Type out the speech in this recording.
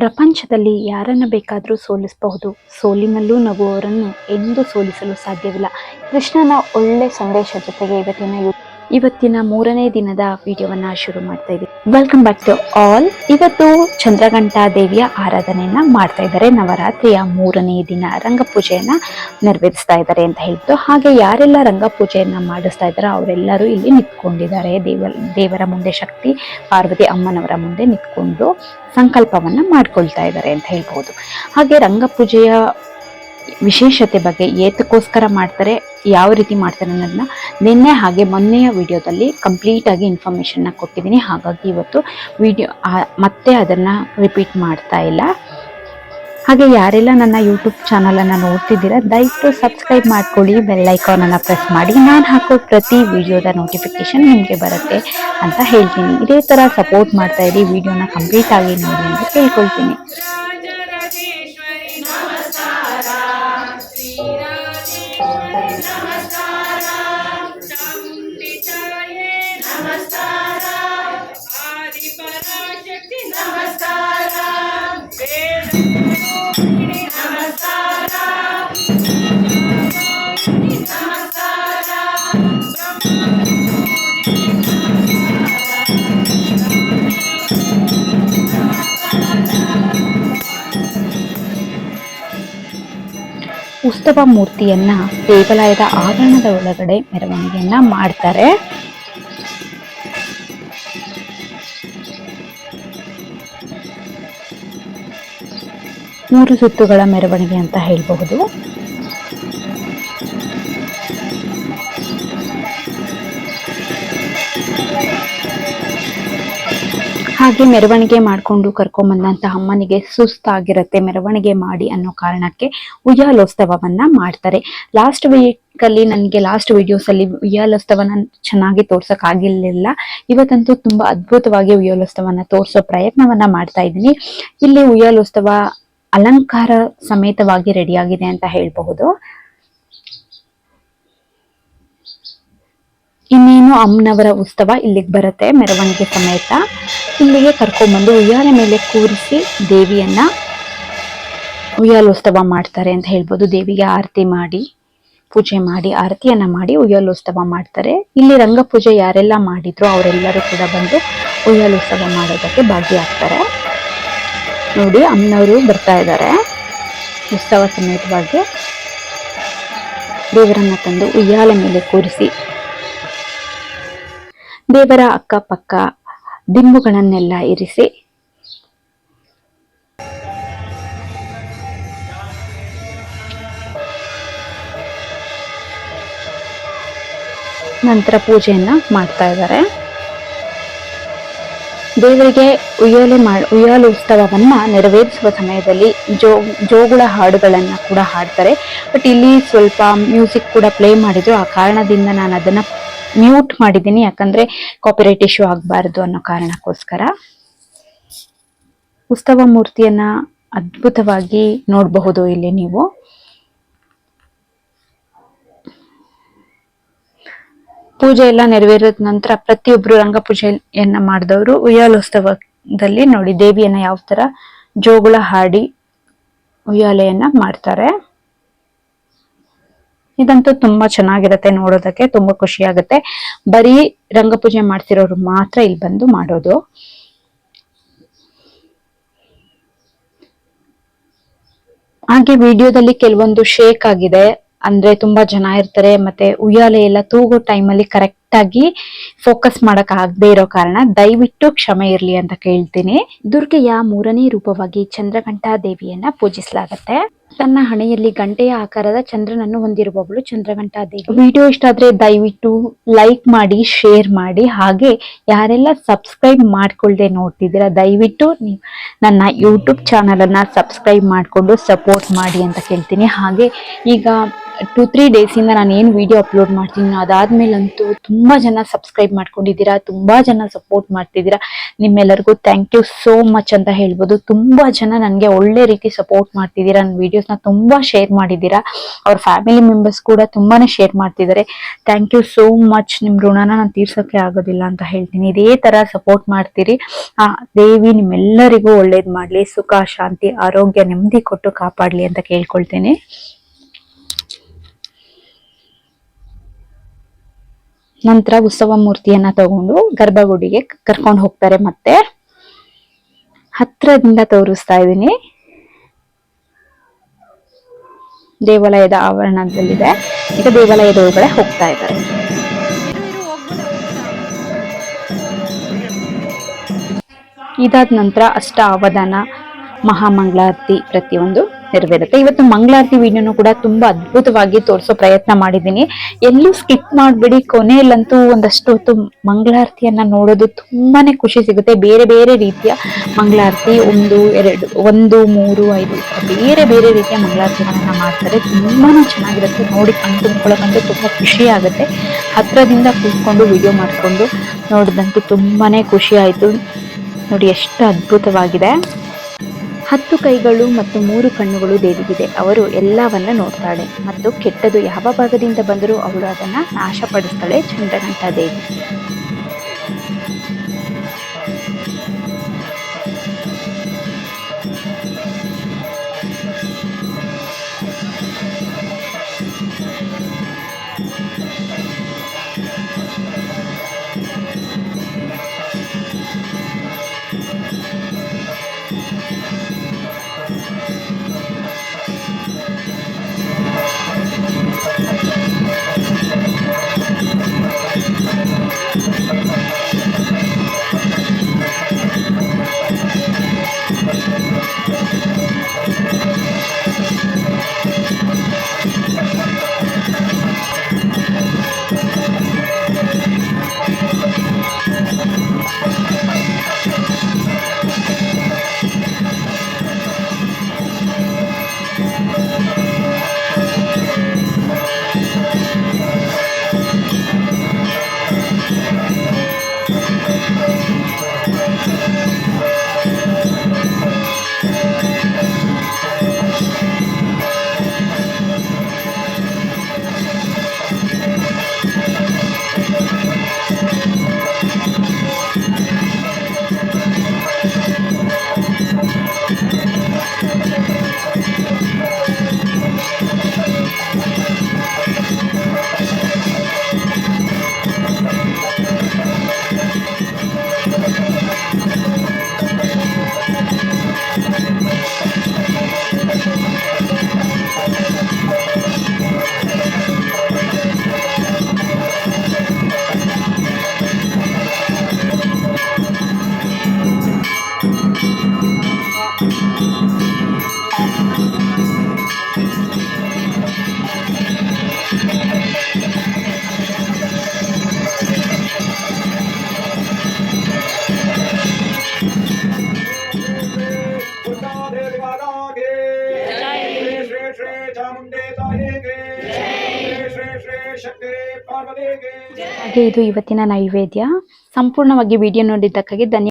ಪ್ರಪಂಚದಲ್ಲಿ ಯಾರನ್ನ ಬೇಕಾದರೂ ಸೋಲಿಸಬಹುದು. ಸೋಲಿನಲ್ಲೂ ನಗುವವರನ್ನು ಎಂದೂ ಸೋಲಿಸಲು ಸಾಧ್ಯವಿಲ್ಲ. ಕೃಷ್ಣನ ಒಳ್ಳೆ ಸಂದೇಶ ಜೊತೆಗೆ ಇವತ್ತಿನ ಇವತ್ತಿನ ಮೂರನೇ ದಿನದ ವಿಡಿಯೋವನ್ನ ಶುರು ಮಾಡ್ತಾ ಇದ್ದೀವಿ ವೆಲ್ಕಮ್ ಬ್ಯಾಕ್ ಟು ಆಲ್ ಇವತ್ತು ಚಂದ್ರಘಂಟಾ ದೇವಿಯ ಆರಾಧನೆಯನ್ನ ಮಾಡ್ತಾ ಇದ್ದಾರೆ. ನವರಾತ್ರಿಯ ಮೂರನೇ ದಿನ ರಂಗಪೂಜೆಯನ್ನ ನೆರವೇರಿಸ್ತಾ ಇದ್ದಾರೆ ಅಂತ ಹೇಳ್ತು ಹಾಗೆ ಯಾರೆಲ್ಲ ರಂಗಪೂಜೆಯನ್ನ ಮಾಡಿಸ್ತಾ ಇದ್ದಾರೋ ಅವರೆಲ್ಲರೂ ಇಲ್ಲಿ ನಿಂತ್ಕೊಂಡಿದ್ದಾರೆ. ದೇವ, ದೇವರ ಮುಂದೆ ಶಕ್ತಿ, ಪಾರ್ವತಿ ಅಮ್ಮನವರ ಮುಂದೆ ನಿಂತ್ಕೊಂಡು ಸಂಕಲ್ಪವನ್ನ ಮಾಡ್ಕೊಳ್ತಾ ಇದ್ದಾರೆ ಅಂತ ಹೇಳ್ಬೋದು. ಹಾಗೆ ರಂಗಪೂಜೆಯ ವಿಶೇಷತೆ ಬಗ್ಗೆ ಏತಕ್ಕೋಸ್ಕರ ಮಾಡ್ತಾರೆ? ಯಾವ ರೀತಿ ಮಾಡ್ತಾರೆ ಅನ್ನೋದನ್ನ ನಿನ್ನೆ ಹಾಗೆ ಮೊನ್ನೆಯ ವಿಡಿಯೋದಲ್ಲಿ ಕಂಪ್ಲೀಟ್ ಆಗಿ ಇನ್ಫಾರ್ಮೇಶನ್ನ ಕೊಟ್ಟಿದ್ದೀನಿ. ಹಾಗಾಗಿ ಇವತ್ತು ವಿಡಿಯೋ ಮತ್ತೆ ಅದನ್ನ ರಿಪೀಟ್ ಮಾಡ್ತಾ ಇಲ್ಲ. ಹಾಗೆ ಯಾರೆಲ್ಲ ನನ್ನ ಯೂಟ್ಯೂಬ್ ಚಾನಲನ್ನು ನೋಡ್ತಿದ್ದೀರಾ, ದಯವಿಟ್ಟು ಸಬ್ಸ್ಕ್ರೈಬ್ ಮಾಡ್ಕೊಳ್ಳಿ ಬೆಲ್ ಐಕಾನನ್ನು ಪ್ರೆಸ್ ಮಾಡಿ. ನಾನು ಹಾಕೋ ಪ್ರತಿ ವಿಡಿಯೋದ ನೋಟಿಫಿಕೇಶನ್ ನಿಮಗೆ ಬರುತ್ತೆ ಅಂತ ಹೇಳ್ತೀನಿ. ಇದೇ ಥರ ಸಪೋರ್ಟ್ ಮಾಡ್ತಾ ಇರಿ, ವಿಡಿಯೋನ ಕಂಪ್ಲೀಟ್ ಆಗಿ ನೋಡಿ ಅಂತ ಕೇಳ್ಕೊಳ್ತೀನಿ. ಉತ್ಸವ ಮೂರ್ತಿಯನ್ನ ದೇವಾಲಯದ ಆವರಣದ ಒಳಗಡೆ ಮೆರವಣಿಗೆಯನ್ನ ಮಾಡ್ತಾರೆ. ಮೂರು ಸುತ್ತುಗಳ ಮೆರವಣಿಗೆ ಅಂತ ಹೇಳಬಹುದು. ಹಾಗೆ ಮೆರವಣಿಗೆ ಮಾಡಿಕೊಂಡು ಕರ್ಕೊಂಬಂದಂತ ಅಮ್ಮನಿಗೆ ಸುಸ್ತಾಗಿರುತ್ತೆ. ಮೆರವಣಿಗೆ ಮಾಡಿ ಅನ್ನೋ ಕಾರಣಕ್ಕೆ ಉಯ್ಯಾಲೋತ್ಸವವನ್ನ ಮಾಡ್ತಾರೆ. ಲಾಸ್ಟ್ ವೀಕ್ ಅಲ್ಲಿ ನನಗೆ ಲಾಸ್ಟ್ ವಿಡಿಯೋಸ್ ಅಲ್ಲಿ ಉಯ್ಯಾಲೋತ್ಸವನ ಚೆನ್ನಾಗಿ ತೋರ್ಸಕ್ ಆಗಿರ್ಲಿಲ್ಲ. ಇವತ್ತಂತೂ ತುಂಬಾ ಅದ್ಭುತವಾಗಿ ಉಯ್ಯಾಲೋತ್ಸವನ ತೋರಿಸೋ ಪ್ರಯತ್ನವನ್ನ ಮಾಡ್ತಾ ಇದ್ದೀನಿ. ಇಲ್ಲಿ ಉಯ್ಯಾಲೋತ್ಸವ ಅಲಂಕಾರ ಸಮೇತವಾಗಿ ರೆಡಿಯಾಗಿದೆ ಅಂತ ಹೇಳಬಹುದು. ಇನ್ನೇನು ಅಮ್ಮನವರ ಉತ್ಸವ ಇಲ್ಲಿಗೆ ಬರುತ್ತೆ ಮೆರವಣಿಗೆ ಸಮೇತ. ಇಲ್ಲಿಗೆ ಕರ್ಕೊಂಡ್ಬಂದು ಉಯ್ಯಾಲೆ ಮೇಲೆ ಕೂರಿಸಿ ದೇವಿಯನ್ನ ಉಯ್ಯಾಲೋತ್ಸವ ಮಾಡ್ತಾರೆ ಅಂತ ಹೇಳ್ಬೋದು. ದೇವಿಗೆ ಆರತಿ ಮಾಡಿ, ಪೂಜೆ ಮಾಡಿ, ಆರತಿಯನ್ನ ಮಾಡಿ ಉಯ್ಯಾಲೋತ್ಸವ ಮಾಡ್ತಾರೆ. ಇಲ್ಲಿ ರಂಗಪೂಜೆ ಯಾರೆಲ್ಲ ಮಾಡಿದ್ರು ಅವರೆಲ್ಲರೂ ಕೂಡ ಬಂದು ಉಯ್ಯಾಲೋತ್ಸವ ಮಾಡೋದಕ್ಕೆ ಭಾಗಿಯಾಗ್ತಾರೆ. ನೋಡಿ, ಅಮ್ಮನವರು ಬರ್ತಾ ಇದ್ದಾರೆ. ಉತ್ಸವ ಸಮೇತವಾಗಿ ದೇವರನ್ನ ತಂದು ಉಯ್ಯಾಲೆ ಮೇಲೆ ಕೂರಿಸಿ ದೇವರ ಅಕ್ಕಪಕ್ಕ ದಿಂಬುಗಳನ್ನೆಲ್ಲ ಇರಿಸಿ. ನಂತರ ಪೂಜೆಯನ್ನ ಮಾಡ್ತಾ ಇದ್ದಾರೆ. ದೇವರಿಗೆ ಉಯ್ಯಾಲೆ ಮಾ, ಉಯ್ಯಾಲೆ ಉತ್ಸವವನ್ನ ನೆರವೇರಿಸುವ ಸಮಯದಲ್ಲಿ ಜೋ, ಜೋಗುಳ ಹಾಡುಗಳನ್ನು ಕೂಡ ಹಾಡ್ತಾರೆ. ಬಟ್ ಇಲ್ಲಿ ಸ್ವಲ್ಪ ಮ್ಯೂಸಿಕ್ ಕೂಡ ಪ್ಲೇ ಮಾಡಿದ್ರು. ಆ ಕಾರಣದಿಂದ ನಾನು ಅದನ್ನ ಮ್ಯೂಟ್ ಮಾಡಿದ್ದೀನಿ, ಯಾಕಂದ್ರೆ ಕಾಪಿರೈಟ್ ಇಶ್ಯೂ ಆಗಬಾರ್ದು ಅನ್ನೋ ಕಾರಣಕ್ಕೋಸ್ಕರ. ಉತ್ಸವ ಮೂರ್ತಿಯನ್ನ ಅದ್ಭುತವಾಗಿ ನೋಡಬಹುದು ಇಲ್ಲಿ ನೀವು. ಪೂಜೆ ಎಲ್ಲ ನೆರವೇರಿದ ನಂತರ ಪ್ರತಿಯೊಬ್ರು ರಂಗಪೂಜೆಯನ್ನ ಮಾಡಿದವರು ಉಯ್ಯಾಲೋತ್ಸವದಲ್ಲಿ ನೋಡಿ, ದೇವಿಯನ್ನ ಯಾವ ತರ ಜೋಗುಳ ಹಾಡಿ ಉಯ್ಯಾಲೆಯನ್ನ ಮಾಡ್ತಾರೆ. ಇದಂತೂ ತುಂಬಾ ಚೆನ್ನಾಗಿರುತ್ತೆ ನೋಡೋದಕ್ಕೆ, ತುಂಬಾ ಖುಷಿ ಆಗುತ್ತೆ ಬರೀ ರಂಗಪೂಜೆ ಮಾಡ್ತಿರೋರು ಮಾತ್ರ ಇಲ್ಲಿ ಬಂದು ಮಾಡೋದು. ಹಾಗೆ ವಿಡಿಯೋದಲ್ಲಿ ಕೆಲವೊಂದು ಶೇಕ್ ಆಗಿದೆ. ಅಂದ್ರೆ ತುಂಬಾ ಜನ ಇರ್ತಾರೆ, ಮತ್ತೆ ಉಯ್ಯಾಲೆ ಎಲ್ಲ ತೂಗೋ ಟೈಮಲ್ಲಿ ಕರೆಕ್ಟ್ ಆಗಿ ಫೋಕಸ್ ಮಾಡಕ್ ಆಗದೆ ಇರೋ ಕಾರಣ ದಯವಿಟ್ಟು ಕ್ಷಮೆ ಇರಲಿ ಅಂತ ಕೇಳ್ತೀನಿ. ದುರ್ಗೆಯ ಮೂರನೇ ರೂಪವಾಗಿ ಚಂದ್ರಘಂಟಾ ದೇವಿಯನ್ನ ಪೂಜಿಸಲಾಗತ್ತೆ. ತನ್ನ ಹಣೆಯಲ್ಲಿ ಗಂಟೆಯ ಆಕಾರದ ಚಂದ್ರನನ್ನು ಹೊಂದಿರುವವಳು ಚಂದ್ರಘಂಟಾ ದೇವಿ ವಿಡಿಯೋ ಇಷ್ಟ ಆದ್ರೆ ದಯವಿಟ್ಟು ಲೈಕ್ ಮಾಡಿ ಶೇರ್ ಮಾಡಿ, ಹಾಗೆ ಯಾರೆಲ್ಲ ಸಬ್ಸ್ಕ್ರೈಬ್ ಮಾಡ್ಕೊಳ್ದೆ ನೋಡ್ತಿದ್ದೀರಾ, ದಯವಿಟ್ಟು ನೀವು ನನ್ನ ಯೂಟ್ಯೂಬ್ ಚಾನಲ್ ಅನ್ನ ಸಬ್ಸ್ಕ್ರೈಬ್ ಮಾಡಿಕೊಂಡು ಸಪೋರ್ಟ್ ಮಾಡಿ ಅಂತ ಕೇಳ್ತೀನಿ. ಹಾಗೆ ಈಗ ಟೂ ತ್ರೀ ಡೇಸಿಂದ ನಾನು ಏನು ವಿಡಿಯೋ ಅಪ್ಲೋಡ್ ಮಾಡ್ತೀನಿ ಅದಾದಮೇಲಂತೂ ತುಂಬ ಜನ ಸಬ್ಸ್ಕ್ರೈಬ್ ಮಾಡ್ಕೊಂಡಿದ್ದೀರಾ, ತುಂಬ ಜನ ಸಪೋರ್ಟ್ ಮಾಡ್ತಿದ್ದೀರಾ, ನಿಮ್ಮೆಲ್ಲರಿಗೂ ಥ್ಯಾಂಕ್ ಯು ಸೋ ಮಚ್ ಅಂತ ಹೇಳ್ಬೋದು. ತುಂಬ ಜನ ನನಗೆ ಒಳ್ಳೆ ರೀತಿ ಸಪೋರ್ಟ್ ಮಾಡ್ತಿದ್ದೀರಾ ನನ್ನ ವಿಡಿಯೋಸ್ನ ತುಂಬ ಶೇರ್ ಮಾಡಿದ್ದೀರಾ, ಅವ್ರ ಫ್ಯಾಮಿಲಿ ಮೆಂಬರ್ಸ್ ಕೂಡ ತುಂಬಾ ಶೇರ್ ಮಾಡ್ತಿದ್ದಾರೆ. ಥ್ಯಾಂಕ್ ಯು ಸೋ ಮಚ್ ನಿಮ್ಮ ಋಣನ ನಾನು ತೀರ್ಸೋಕ್ಕೆ ಆಗೋದಿಲ್ಲ ಅಂತ ಹೇಳ್ತೀನಿ. ಇದೇ ಥರ ಸಪೋರ್ಟ್ ಮಾಡ್ತೀರಿ. ಆ, ದೇವಿ ನಿಮ್ಮೆಲ್ಲರಿಗೂ ಒಳ್ಳೇದು ಮಾಡಲಿ, ಸುಖ, ಶಾಂತಿ, ಆರೋಗ್ಯ, ನೆಮ್ಮದಿ ಕೊಟ್ಟು ಕಾಪಾಡಲಿ ಅಂತ ಕೇಳ್ಕೊಳ್ತೇನೆ. ನಂತರ ಉತ್ಸವ ಮೂರ್ತಿಯನ್ನ ತಗೊಂಡು ಗರ್ಭಗುಡಿಗೆ ಕರ್ಕೊಂಡು ಹೋಗ್ತಾರೆ ಮತ್ತೆ. ಹತ್ರದಿಂದ ತೋರಿಸ್ತಾ ಇದ್ದೀನಿ. ದೇವಾಲಯದ ಆವರಣದಲ್ಲಿದೆ. ಈಗ ದೇವಾಲಯದ ಒಳಗಡೆ ಹೋಗ್ತಾ ಇದ್ದಾರೆ. ಇದಾದ ನಂತರ ಅಷ್ಟ ಅವಧಾನ ಮಹಾಮಂಗಳಾರತಿ ಪ್ರತಿಯೊಂದು ನೆರವೇರುತ್ತೆ ಇವತ್ತು ಮಂಗಳಾರತಿ ವಿಡಿಯೋನು ಕೂಡ ತುಂಬಾ ಅದ್ಭುತವಾಗಿ ತೋರಿಸೋ ಪ್ರಯತ್ನ ಮಾಡಿದ್ದೀನಿ. ಎಲ್ಲೂ ಸ್ಕಿಪ್ ಮಾಡ್ಬಿಡಿ. ಕೊನೆಯಲ್ಲಂತೂ ಒಂದಷ್ಟು ಹೊತ್ತು ಮಂಗಳಾರತಿಯನ್ನ ನೋಡೋದು ತುಂಬಾನೇ ಖುಷಿ ಸಿಗುತ್ತೆ. ಬೇರೆ ಬೇರೆ ರೀತಿಯ ಮಂಗಳಾರತಿ ಒಂದು, ಎರಡು, ಒಂದು, ಮೂರು, ಐದು ಬೇರೆ ಬೇರೆ ರೀತಿಯ ಮಂಗಳಾರತಿಗಳನ್ನ ಮಾಡ್ತಾರೆ. ತುಂಬಾನೇ ಚೆನ್ನಾಗಿರುತ್ತೆ. ನೋಡಿ ಕಣ್ಣು ತುಂಬ್ಕೊಳ್ಳೋಕಂತೂ ತುಂಬಾ ಖುಷಿ ಆಗುತ್ತೆ. ಹತ್ರದಿಂದ ಕೂತ್ಕೊಂಡು ವಿಡಿಯೋ ಮಾಡಿಕೊಂಡು ನೋಡಿದಂತೂ ತುಂಬಾನೇ ಖುಷಿ ಆಯಿತು. ನೋಡಿ, ಎಷ್ಟು ಅದ್ಭುತವಾಗಿದೆ. ಹತ್ತು ಕೈಗಳು ಮತ್ತು ಮೂರು ಕಣ್ಣುಗಳು ದೇವಿಗಿದೆ. ಅವರು ಎಲ್ಲವನ್ನ ನೋಡ್ತಾಳೆ ಮತ್ತು ಕೆಟ್ಟದು ಯಾವ ಭಾಗದಿಂದ ಬಂದರೂ ಅವಳು ಅದನ್ನ ನಾಶಪಡಿಸ್ತಾಳೆ ಚಂದ್ರಘಂಟ ದೇವಿ. ಇದು ಇವತ್ತಿನ ನೈವೇದ್ಯ. ಸಂಪೂರ್ಣವಾಗಿ ವಿಡಿಯೋ ನೋಡಿದ್ದಕ್ಕಾಗಿ ಧನ್ಯ